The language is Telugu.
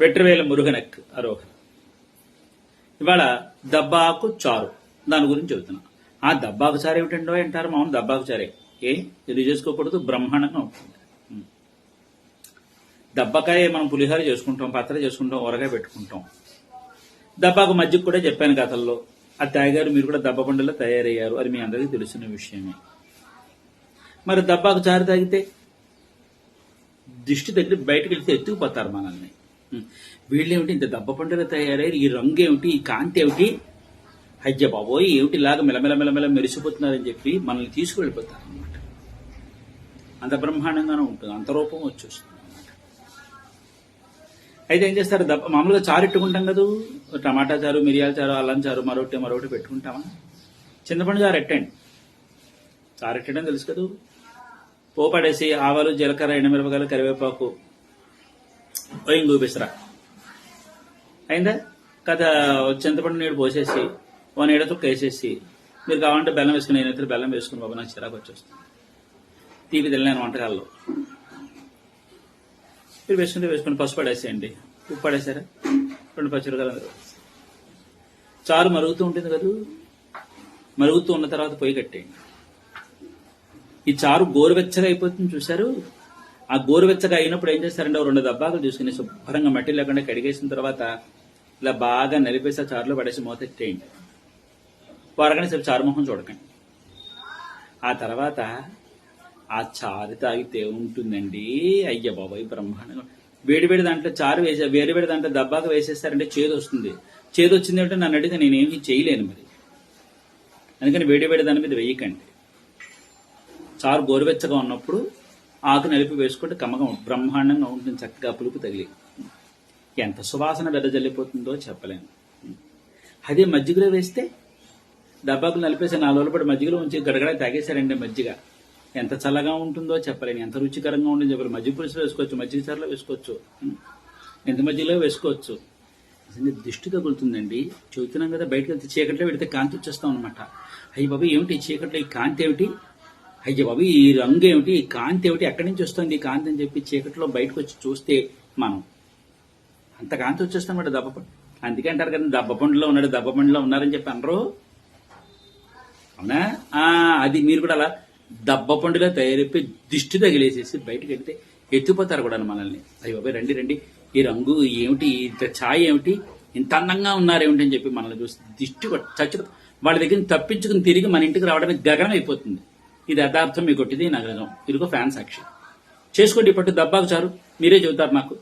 వెట్రవేల మురుగనక్ అరోహ ఇవాళ దబ్బాకు చారు. దాని గురించి చెబుతున్నా. ఆ దబ్బాకు చారు ఏమిటండో అంటారు మామూలు దబ్బాకు చారే. ఏ? ఇది చేసుకోకూడదు? బ్రహ్మాండంగా ఉంటుంది. దబ్బకాయ మనం పులిహోర చేసుకుంటాం పత్ర చేసుకుంటాం ఊరగాయ పెట్టుకుంటాం. దబ్బాకు మధ్యకు కూడా చెప్పాను కథల్లో ఆ తాగారు మీరు కూడా దబ్బ పండులో తయారయ్యారు. అది మీ అందరికీ తెలిసిన విషయమే. మరి దబ్బాకు చారు తాగితే దిష్టి దగ్గర బయటకు వెళ్తే ఎత్తుకుపోతారు మనల్ని. వీళ్ళేమిటి? ఇంత దెబ్బ పండుగ తయారయ్యారు ఈ రంగు ఏమిటి ఈ కాంతి ఏమిటి అయ్య బాబోయ్ ఏమిటి ఇలాగ మెలమెల మెలమెల మెరిసిపోతున్నారని చెప్పి మనల్ని తీసుకువెళ్ళిపోతారు అనమాట అంత బ్రహ్మాండంగానే ఉంటుంది. అంత రూపం వచ్చేస్తుంది అయితే ఏం చేస్తారు? దప్ప మామూలుగా చారు ఎట్టుకుంటాం కదా? టమాటా చారు మిరియాల చారు అల్లం చారు మరొకటి మరొకటి పెట్టుకుంటామా? చింతపండు చారు ఎట్టండి. చారు ఎట్టడం తెలుసు కదా? పోపడేసి ఆవాలు జీలకర్ర ఎండమిరపకాయలు కరివేపాకు ఇంగు బిసరా అయిందా? కథ చింతపండు నీడు పోసేసి ఓ నీడ చుక్క వేసేసి మీరు కావాలంటే బెల్లం వేసుకుని నేనైతే బెల్లం వేసుకుని బాబు నాకు చిరాకు వచ్చేస్తుంది. తీపి తినలేను వంటకాల్లో. మీరు వేసుకుంటే వేసుకుని పసుపు పడేసేయండి. ఉప్పు పడేసారా రెండు పచ్చిమిరకాయలు చారు మరుగుతూ ఉంటుంది కదా? మరుగుతూ ఉన్న తర్వాత పొయ్యి కట్టేయండి. ఈ చారు గోరువెచ్చగా అయిపోతుంది చూశారు? ఆ గోరువెచ్చగా అయినప్పుడు ఏం చేస్తారంటే ఓ రెండు దబ్బాకులు చూసుకుని శుభ్రంగా మట్టి లేకుండా కడిగేసిన తర్వాత ఇలా బాగా నలిపేసి ఆ చారులో పడేసి మూత ఎట్టేయండి పొరగని సేపు చారు చూడకండి. ఆ తర్వాత ఆ చారు తాగితే ఉంటుందండి. అయ్య బాబాయ్ బ్రహ్మాండంగా. వేడి వేడి దాంట్లో చారు వేసే వేడి వేడి దాంట్లో దబ్బాకు వేసేస్తారంటే చేదు వస్తుంది. చేదు వచ్చింది అంటే నన్ను అడిగితే నేనేమి చేయలేను మరి. అందుకని వేడి వేడి దాని మీద వేయకండి. చారు గోరువెచ్చగా ఉన్నప్పుడు ఆకు నలిపి వేసుకుంటే కమ్మగా బ్రహ్మాండంగా ఉంటుంది. చక్కగా పులుపు తగిలి. ఎంత సువాసన వెదజల్లిపోతుందో చెప్పలేను. అదే మజ్జిగలో వేస్తే డబ్బాకు నలిపేసి నాలుగు రోజుల పాటు మజ్జిగలో ఉంచి గడగడ తాగేశారండి మజ్జిగ. ఎంత చల్లగా ఉంటుందో చెప్పలేను. ఎంత రుచికరంగా ఉంటుందో చెప్పలేను. మజ్జిగ పులుసులో వేసుకోవచ్చు మజ్జిగ చారులో వేసుకోవచ్చు. ఎంత మజ్జిగలో వేసుకోవచ్చు. నిజంగా దిష్టి తగులుతుందండి. చెబుతున్నాం కదా బయటకు వెళ్తే చీకట్లో పెడితే కాంతి వచ్చేస్తాం అనమాట అయ్యి బాబు ఏమిటి చీకట్లో ఈ కాంతి ఏమిటి? అయ్య బాబు ఈ రంగు ఏమిటి? ఈ కాంతి ఏమిటి? ఎక్కడి నుంచి వస్తుంది ఈ కాంతి అని చెప్పి చీకట్లో బయటకు వచ్చి చూస్తే మనం. అంత కాంతి వచ్చేస్తామాట దెబ్బపండు అందుకే అంటారు కదా దెబ్బపండులో ఉన్నాడు దెబ్బపండులో ఉన్నారని చెప్పి అనరు. అవునా? అది మీరు కూడా అలా దెబ్బపండులో తయారైపోయి దిష్టి తగిలేసేసి బయటకు వెళ్తే ఎత్తిపోతారు కూడా మనల్ని. అయ్యో బాబాయ్ రండి రండి. ఈ రంగు ఏమిటి? ఇంత ఛాయ్ ఏమిటి? ఇంత అందంగా ఉన్నారేమిటి అని చెప్పి మనల్ని చూసి దిష్టి కొట్- చచ్చి వాళ్ళ దగ్గర తప్పించుకుని తిరిగి మన ఇంటికి రావడానికి గగనం అయిపోతుంది ఇది యథార్థం మీ కొట్టిది నగరం. ఇదిగో ఫ్యాన్ సాక్షి చేసుకోండి ఇప్పటి దబ్బాకు చారు మీరే చెబుతారు నాకు